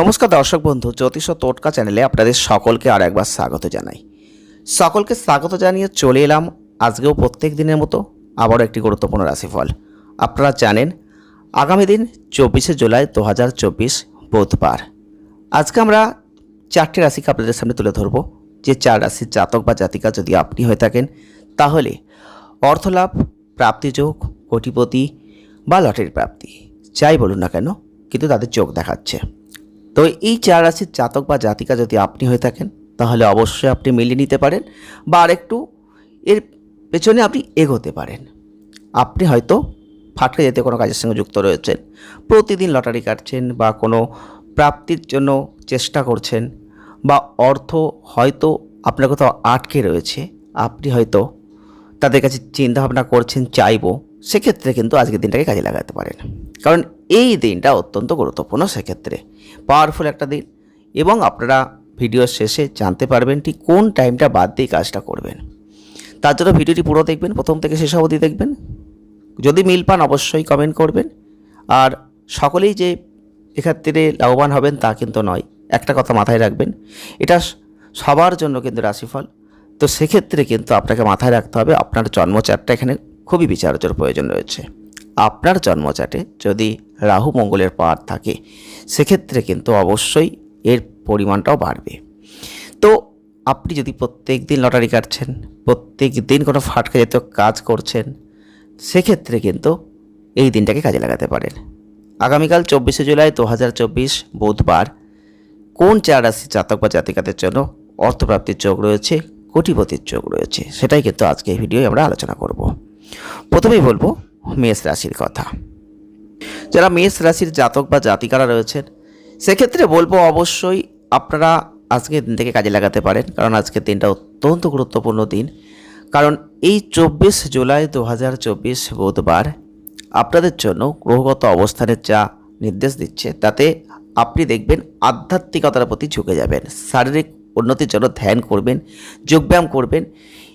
নমস্কার দর্শক বন্ধু, জ্যোতিষ টোটকা চ্যানেলে আপনাদের সকলকে আর একবার স্বাগত জানাই। সকলকে স্বাগত জানিয়ে চলে এলাম আজকেও প্রত্যেক দিনের মতো আবারও একটি গুরুত্বপূর্ণ রাশিফল। আপনারা জানেন, আগামী দিন চব্বিশে জুলাই দু হাজার চব্বিশ বুধবার। আজকে আমরা চারটি রাশিকে আপনাদের সামনে তুলে ধরবো। যে চার রাশির জাতক বা জাতিকা যদি আপনি হয়ে থাকেন, তাহলে অর্থলাভ প্রাপ্তিযোগ কোটিপতি বা লটারির প্রাপ্তি, যাই বলুন না কেন, কিন্তু তাদের চোখ দেখাচ্ছে। তো এই চার রাশির জাতক বা জাতিকা যদি আপনি হয়ে থাকেন, তাহলে অবশ্যই আপনি মিলিয়ে নিতে পারেন বা আরেকটু এর পেছনে আপনি এগোতে পারেন। আপনি হয়তো ফাটকে যেতে কোনো কাজের সঙ্গে যুক্ত রয়েছেন, প্রতিদিন লটারি কাটছেন বা কোনো প্রাপ্তির জন্য চেষ্টা করছেন বা অর্থ হয়তো আপনার কোথাও আটকে রয়েছে, আপনি হয়তো তাদের কাছে চিন্তাভাবনা করছেন, চাইব সেক্ষেত্রে কিন্তু আজকের দিনটাকে কাজে লাগাতে পারেন। কারণ এই দিনটা অত্যন্ত গুরুত্বপূর্ণ সেক্ষেত্রে। পাওয়ারফুল একটা দিন এবং আপনারা ভিডিওর শেষে জানতে পারবেন ঠিক কোন টাইমটা বাদ দিয়ে কাজটা করবেন। তার জন্য ভিডিওটি পুরো দেখবেন, প্রথম থেকে শেষ অবধি দেখবেন। যদি মিল পান অবশ্যই কমেন্ট করবেন। আর সকলেই যে এক্ষেত্রে লাভবান হবেন তা কিন্তু নয়, একটা কথা মাথায় রাখবেন। এটা সবার জন্য কিন্তু রাশিফল। তো সেক্ষেত্রে কিন্তু আপনাকে মাথায় রাখতে হবে আপনার জন্মচারটা এখানে খুবই বিচার্যর প্রয়োজন রয়েছে। আপনার জন্মচাটে যদি রাহু মঙ্গলের পাওয়ার থাকে, সেক্ষেত্রে কিন্তু অবশ্যই এর পরিমাণটাও বাড়বে। তো আপনি যদি প্রত্যেক দিন লটারি কাটছেন, প্রত্যেক দিন কোনো ফাটকা জাতীয় কাজ করছেন, সেক্ষেত্রে কিন্তু এই দিনটাকে কাজে লাগাতে পারেন। আগামীকাল চব্বিশে জুলাই দু হাজার চব্বিশ বুধবার কোন চার রাশি জাতক বা জাতিকাদের জন্য অর্থপ্রাপ্তির যোগ রয়েছে, কোটিপতির যোগ রয়েছে, সেটাই কিন্তু আজকে এই ভিডিওয় আমরা আলোচনা করব। প্রথমেই বলব মেষ রাশির কথা। যারা মেষ রাশির জাতক বা জাতিকারা রয়েছেন, সেক্ষেত্রে বলব অবশ্যই আপনারা আজকের দিন থেকে কাজে লাগাতে পারেন, কারণ আজকের দিনটা অত্যন্ত গুরুত্বপূর্ণ দিন। কারণ এই চব্বিশ জুলাই দু হাজার চব্বিশ বুধবার আপনাদের জন্য গ্রহগত অবস্থানের যা নির্দেশ দিচ্ছে, তাতে আপনি দেখবেন আধ্যাত্মিকতার প্রতি ঝুঁকে যাবেন, শারীরিক উন্নতির জন্য ধ্যান করবেন, যোগব্যায়াম করবেন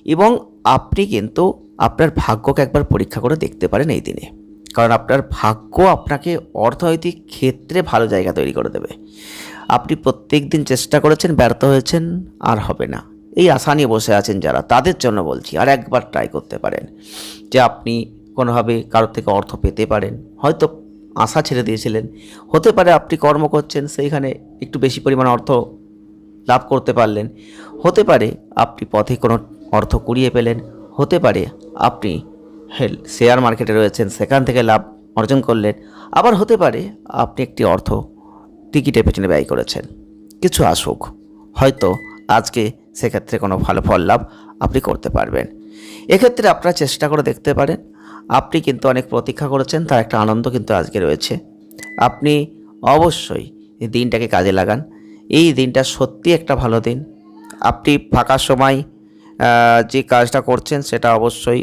এবং আপনি কিন্তু আপনার ভাগ্যকে একবার পরীক্ষা করে দেখতে পারেন এই দিনে। কারণ আপনার ভাগ্য আপনাকে অর্থনৈতিক ক্ষেত্রে ভালো জায়গা তৈরি করে দেবে। আপনি প্রত্যেক দিন চেষ্টা করেছেন, ব্যর্থ হয়েছেন, আর হবে না। এই আশা নিয়ে বসে আছেন যারা, তাদের জন্য বলছি, আর একবার ট্রাই করতে পারেন যে আপনি কোনোভাবে কারোর থেকে অর্থ পেতে পারেন। হয়তো আশা ছেড়ে দিয়েছিলেন। হতে পারে আপনি কর্ম করছেন, সেইখানে একটু বেশি পরিমাণ অর্থ লাভ করতে পারলেন। হতে পারে আপনি পথে কোনো অর্থ কুড়িয়ে পেলেন। হতে পারে আপনি শেয়ার মার্কেটে রয়েছেন, সেখান থেকে লাভ অর্জন করলেন। আবার হতে পারে আপনি একটি অর্থ টিকিটের পেছনে ব্যয় করেছেন। কিছু আসুক, হয়তো আজকে সেক্ষেত্রে কোনো ভালো ফল লাভ আপনি করতে পারবেন। এক্ষেত্রে আপনারা চেষ্টা করে দেখতে পারেন, আপনি কিন্তু অনেক প্রতীক্ষা করেছেন, তার একটা আনন্দ কিন্তু আজকে রয়েছে। আপনি অবশ্যই দিনটাকে কাজে লাগান। এই দিনটা সত্যি একটা ভালো দিন। আপনি ফাঁকা সময় যে কাজটা করছেন সেটা অবশ্যই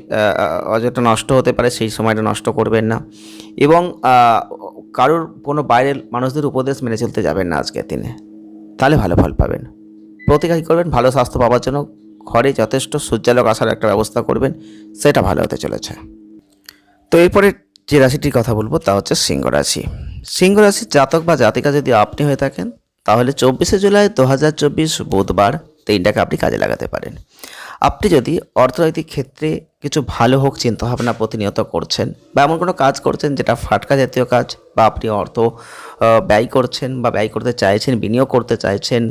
অযথা নষ্ট হতে পারে, সেই সময়টা নষ্ট করবেন না। এবং কারোর কোনো বাইরের মানুষদের উপদেশ মেনে চলতে যাবেন না আজকের দিনে। তাহলে ভালো ফল পাবেন। প্রতিকার করবেন, ভালো স্বাস্থ্য পাওয়ার জন্য ঘরে যথেষ্ট সূর্যালোক আসার একটা ব্যবস্থা করবেন, সেটা ভালো হতে চলেছে। তো এরপরে যে রাশিটির কথা বলব তা হচ্ছে সিংহ রাশি। সিংহ রাশির জাতক বা জাতিকা যদি আপনি হয়ে থাকেন, তাহলে চব্বিশে জুলাই দু চব্বিশ বুধবার দিনটাকে আপনি কাজে লাগাতে পারেন। আপনি যদি অর্থনৈতিক ক্ষেত্রে কিছু ভালো হোক, চিন্তাভাবনা প্রতিনিয়ত করছেন বা এমন কোনো কাজ করছেন যেটা ফাটকা জাতীয় কাজ বা আপনি অর্থ ব্যয় করছেন বা ব্যয় করতে চাইছেন, বিনিয়োগ করতে চাইছেন,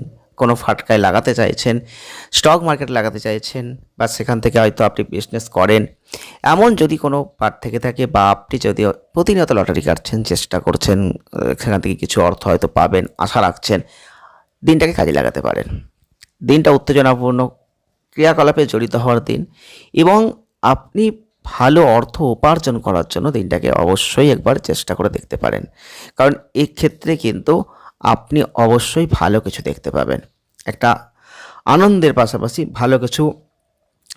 কোনো ফাটকায় লাগাতে চাইছেন, স্টক মার্কেট লাগাতে চাইছেন বা সেখান থেকে হয়তো আপনি বিজনেস করেন, এমন যদি কোনো পার্ট থেকে থাকে বা আপনি যদি প্রতিনিয়ত লটারি কাটছেন, চেষ্টা করছেন সেখান থেকে কিছু অর্থ হয়তো পাবেন, আশা রাখছেন, দিনটাকে কাজে লাগাতে পারেন। দিনটা উত্তেজনাপূর্ণ ক্রিয়াকলাপে জড়িত হওয়ার দিন এবং আপনি ভালো অর্থ উপার্জন করার জন্য দিনটাকে অবশ্যই একবার চেষ্টা করে দেখতে পারেন। কারণ এক্ষেত্রে কিন্তু আপনি অবশ্যই ভালো কিছু দেখতে পাবেন। একটা আনন্দের পাশাপাশি ভালো কিছু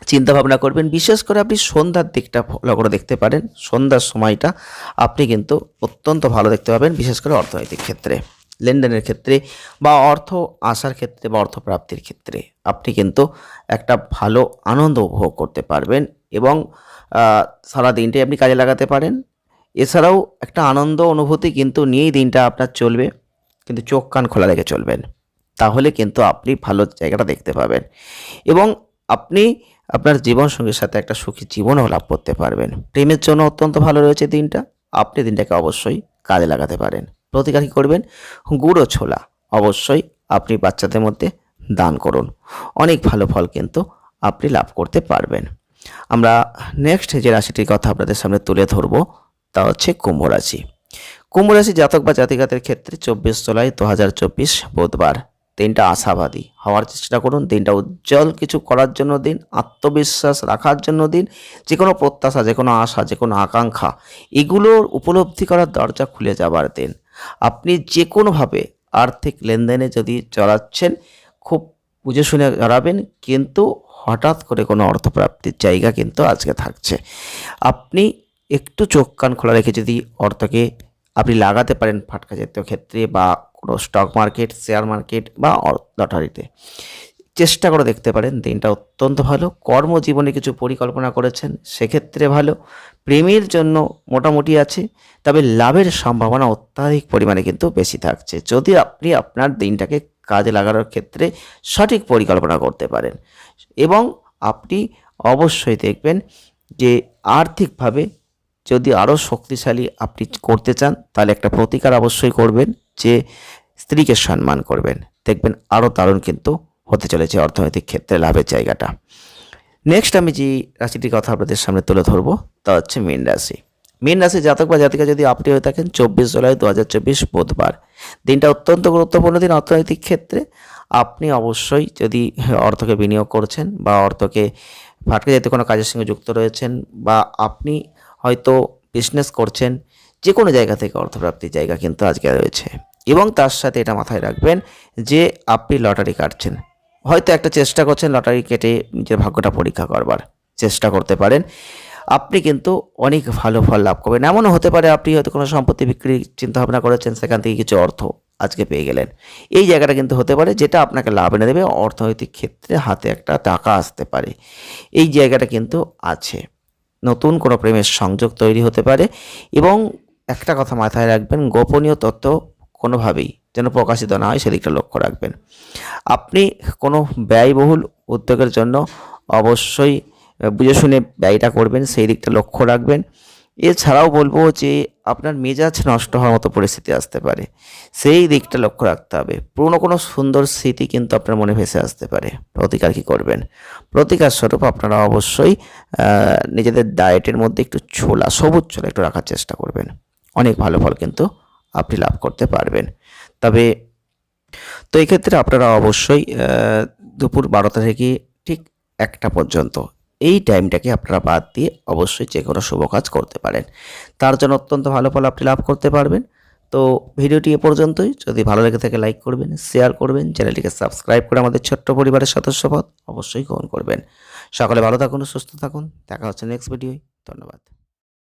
চিন্তা ভাবনা করবেন। বিশেষ করে আপনি সন্ধ্যার দিকটা ফলো করে দেখতে পারেন। সন্ধ্যার সময়টা আপনি কিন্তু অত্যন্ত ভালো দেখতে পাবেন, বিশেষ করে অর্থনৈতিক ক্ষেত্রে। লেনদেনের ক্ষেত্রে বা অর্থ আসার ক্ষেত্রে বা অর্থ প্রাপ্তির ক্ষেত্রে আপনি কিন্তু একটা ভালো আনন্দ উপভোগ করতে পারবেন এবং সারা দিনটাই আপনি কাজে লাগাতে পারেন। এছাড়াও একটা আনন্দ অনুভূতি কিন্তু নিয়েই দিনটা আপনার চলবে, কিন্তু চোখ কান খোলা রেখে চলবেন। তাহলে কিন্তু আপনি ভালো জায়গাটা দেখতে পাবেন এবং আপনি আপনার জীবনসঙ্গীর সাথে একটা সুখী জীবনও লাভ করতে পারবেন। প্রেমের জন্য অত্যন্ত ভালো রয়েছে দিনটা, আপনি দিনটাকে অবশ্যই কাজে লাগাতে পারেন। প্রতিকার কী করবেন? গুঁড়ো ছোলা। অবশ্যই আপনি বাচ্চাদের মধ্যে দান করুন। অনেক ভালো ফল কিন্তু আপনি লাভ করতে পারবেন। আমরা নেক্সট যে রাশিটির কথা আপনাদের সামনে তুলে ধরবো, তা হচ্ছে কুম্ভ রাশি। কুম্ভ রাশি জাতক বা জাতিকাদের ক্ষেত্রে চব্বিশ জুলাই দু হাজার চব্বিশ বুধবার। দিনটা আশাবাদী হওয়ার চেষ্টা করুন। দিনটা উজ্জ্বল কিছু করার জন্য দিন, আত্মবিশ্বাস রাখার জন্য দিন যে কোনো প্রত্যাশা যে কোনো আশা যে কোনো আকাঙ্ক্ষা, এগুলোর উপলব্ধি করার দরজা খুলে যাবার দিন। আপনি যে কোনোভাবে আর্থিক লেনদেনে যদি চড়াচ্ছেন, খুব বুঝে শুনে জড়াবেন কিন্তু হঠাৎ করে কোনো অর্থপ্রাপ্তির জায়গা কিন্তু আজকে থাকছে। আপনি একটু চোখ কান খোলা রেখে যদি অর্থকে আপনি লাগাতে পারেন ফাটকা জাতীয় ক্ষেত্রে বা কোনো স্টক মার্কেট শেয়ার মার্কেট বা লটারিতে। চেষ্টা করে দেখতে পারেন, দিনটা অত্যন্ত ভালো। কর্মজীবনে কিছু পরিকল্পনা করেছেন, সেক্ষেত্রে ভালো। প্রেমের জন্য মোটামুটি আছে, তবে লাভের সম্ভাবনা অত্যাধিক পরিমাণে কিন্তু বেশি থাকছে। যদি আপনি আপনার দিনটাকে কাজে লাগানোর ক্ষেত্রে সঠিক পরিকল্পনা করতে পারেন এবং আপনি অবশ্যই দেখবেন যে আর্থিকভাবে যদি আরও শক্তিশালী আপনি করতে চান, তাহলে একটা প্রতিকার অবশ্যই করবেন যে স্ত্রীকে সম্মান করবেন। দেখবেন আরও দারুণ কিন্তু হতে চলেছে অর্থনৈতিক ক্ষেত্রে লাভের জায়গাটা। নেক্সট আমি যে রাশিটির কথা আপনাদের সামনে তুলে ধরবো, তা হচ্ছে মীন রাশি। মীন রাশি জাতক বা জাতিকা যদি আপনি হয়ে থাকেন, চব্বিশ জুলাই দু হাজার চব্বিশ বুধবার। দিনটা অত্যন্ত গুরুত্বপূর্ণ দিন অর্থনৈতিক ক্ষেত্রে। আপনি অবশ্যই যদি অর্থকে বিনিয়োগ করছেন বা অর্থকে ফাটকে যেতে কোনো কাজের সঙ্গে যুক্ত রয়েছেন বা আপনি হয়তো বিজনেস করছেন যে কোনো জায়গা থেকে অর্থপ্রাপ্তির জায়গা কিন্তু আজকে রয়েছে। এবং তার সাথে এটা মাথায় রাখবেন যে আপনি লটারি কাটছেন। হয়তো একটা চেষ্টা করছেন লটারি কেটে নিজের ভাগ্যটা পরীক্ষা করবার। চেষ্টা করতে পারেন। আপনি কিন্তু অনেক ভালো ফল লাভ করবেন। এমনও হতে পারে আপনি হয়তো কোনো সম্পত্তি বিক্রির চিন্তাভাবনা করেছেন, সেখান থেকে কিছু অর্থ আজকে পেয়ে গেলেন। এই জায়গাটা কিন্তু হতে পারে যেটা আপনাকে লাভ এনে দেবে, অর্থনৈতিক ক্ষেত্রে হাতে একটা টাকা আসতে পারে। এই জায়গাটা কিন্তু আছে। নতুন কোনো প্রেমের সংযোগ তৈরি হতে পারে এবং একটা কথা মাথায় রাখবেন, গোপনীয় তথ্য কোনোভাবেই যেন প্রকাশিত না হয় সেদিকটা লক্ষ্য রাখবেন। আপনি কোনো ব্যয়বহুল উদ্যোগের জন্য অবশ্যই বুঝে শুনে ব্যয়টা করবেন, সেই দিকটা লক্ষ্য রাখবেন। এছাড়াও বলব যে আপনার মেজাজ নষ্ট হওয়ার মতো পরিস্থিতি আসতে পারে, সেই দিকটা লক্ষ্য রাখতে হবে। পুরনো কোনো সুন্দর স্মৃতি কিন্তু আপনার মনে ভেসে আসতে পারে, প্রতিকার কী করবেন? প্রতিকার স্বরূপ আপনারা অবশ্যই নিজেদের ডায়েটের মধ্যে একটু ছোলা, সবুজ ছোলা একটু রাখার চেষ্টা করবেন। অনেক ভালো ফল কিন্তু আপনি লাভ করতে পারবেন। তবে, তো এই ক্ষেত্রে আপনারা অবশ্যই দুপুর বারোটা থেকে ঠিক একটা পর্যন্ত এই টাইমটাকে আপনারা বাদ দিয়ে অবশ্যই যে কোনো শুভ কাজ করতে পারেন। তার জন্য অত্যন্ত ভালো ফল আপনি লাভ করতে পারবেন। তো ভিডিওটি এ পর্যন্তই। যদি ভালো লেগে থাকে লাইক করবেন, শেয়ার করবেন, চ্যানেলটিকে সাবস্ক্রাইব করে আমাদের ছোট্ট পরিবারের সদস্যপদ অবশ্যই গ্রহণ করবেন। সকলে ভালো থাকুন, সুস্থ থাকুন। দেখা হচ্ছে নেক্সট ভিডিওয় ধন্যবাদ।